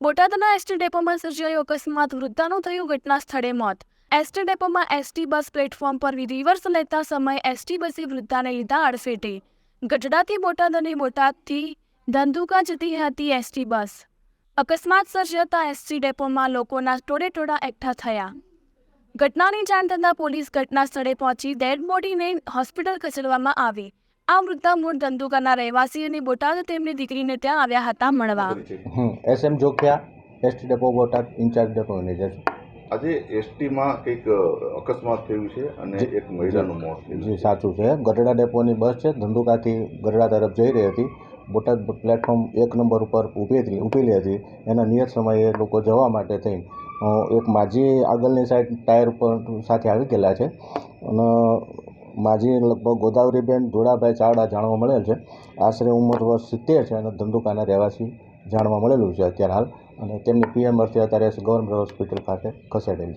બોટાદના એસટી ડેપોમાં સર્જાયો અકસ્માત. વૃદ્ધાનું થયું ઘટના સ્થળે મોત. એસટી ડેપોમાં એસટી બસ પ્લેટફોર્મ પર રિવર્સ લેતા સમયે એસટી બસે વૃદ્ધાને લીધા અડફેટે ગઢડાથી બોટાદ અને બોટાદથી ધંધુકા જતી હતી એસટી બસ. અકસ્માત સર્જાતા એસટી ડેપોમાં લોકોના ટોળે ટોળા એકઠા થયા. ઘટનાની જાણ થતાં પોલીસ ઘટના સ્થળે પહોંચી ડેડ બોડીને હોસ્પિટલ ખસેડવામાં આવી. આ વૃદ્ધા મૂળ ધંધુકાના રહેવાસી અને બોટાદ તેમની દીકરીને ત્યાં આવ્યા હતા મળવા. હમ S M Jokhiya ST depot Botad in-charge depot manager. આજે એસટીમાં કંઈક અકસ્માત થયું છે અને એક મહિલાનું મોત જી સાચું છે. ગઢડા ડેપોની બસ છે ધંધુકાથી ગઢડા તરફ જઈ રહી હતી. બોટાદ પ્લેટફોર્મ એક નંબર ઉપર ઊભી હતી ઊભેલી હતી. એના નિયત સમયે લોકો જવા માટે થઈ એક માજી આગળની સાઈડ ટાયર ઉપર સાથે આવી ગયેલા છે. અને માજી લગભગ ગોદાવરીબેન, ધોળાભાઈ ચાવડા જાણવા મળેલ છે. આશરે ઉંમર વર્ષ સિત્તેર છે અને ધંધુકાના રહેવાસી જાણવા મળેલું છે અત્યારે હાલ. અને તેમની પીએમ અર્થે અત્યારે ગવર્મેન્ટ હોસ્પિટલ ખાતે ખસેડેલ છે.